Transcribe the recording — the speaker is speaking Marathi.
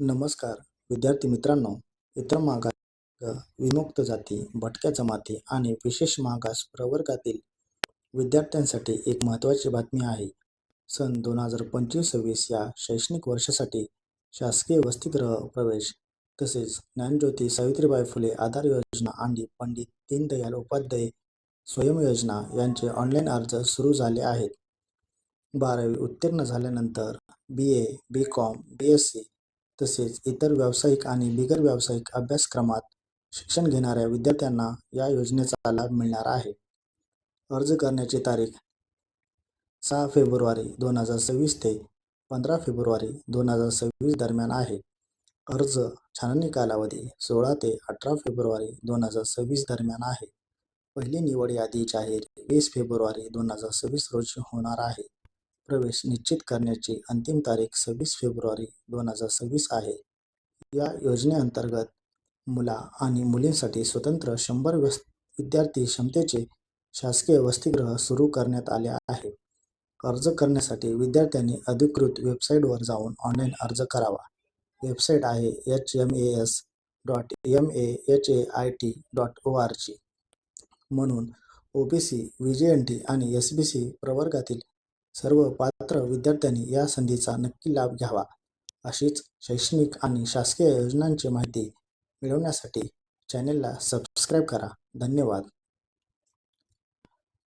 नमस्कार विद्यार्थी मित्रांनो इतर मागास विमुक्त जाती भटक्या जमाती आणि विशेष मागास प्रवर्गातील विद्यार्थ्यांसाठी एक महत्त्वाची बातमी आहे. सन दोन हजार पंचवीस सव्वीस या शैक्षणिक वर्षासाठी शासकीय वसतिगृह प्रवेश तसेच ज्ञानज्योती सावित्रीबाई फुले आधार योजना आणि पंडित दीनदयाल उपाध्याय स्वयं योजना यांचे ऑनलाईन अर्ज सुरू झाले आहेत. बारावी उत्तीर्ण झाल्यानंतर B A B Com B S C तसेच इतर व्यावसायिक आणि बिगर व्यावसायिक अभ्यासक्रमात शिक्षण घेणाऱ्या विद्यार्थ्यांना या योजनेचा लाभ मिळणार आहे. अर्ज करण्याची तारीख सहा फेब्रुवारी दोन हजार सव्वीस ते पंधरा फेब्रुवारी दोन हजार सव्वीस दरम्यान आहे. अर्ज छाननी कालावधी सोळा ते अठरा फेब्रुवारी दोन हजार सव्वीस दरम्यान आहे. पहिली निवड यादी जाहीर वीस फेब्रुवारी दोन हजार सव्वीस रोजी होणार आहे. प्रवेश निश्चित करण्याची अंतिम तारीख सव्वीस फेब्रुवारी दोन हजार सव्वीस आहे. या योजनेअंतर्गत मुला आणि मुलींसाठी स्वतंत्र शंभर वस विद्यार्थी क्षमतेचे शासकीय वसतिगृह सुरू करण्यात आले आहे. अर्ज करण्यासाठी विद्यार्थ्यांनी अधिकृत वेबसाईटवर जाऊन ऑनलाईन अर्ज करावा. वेबसाईट आहे H M A S dot M A H A I T dot O R G. म्हणून O B C V J N T आणि एस बी सी प्रवर्गातील सर्व पात्र विद्यार्थ्यांनी या संधीचा नक्की लाभ घ्यावा. अशीच शैक्षणिक आणि शासकीय योजनांची माहिती मिळवण्यासाठी चॅनेलला सबस्क्राईब करा. धन्यवाद.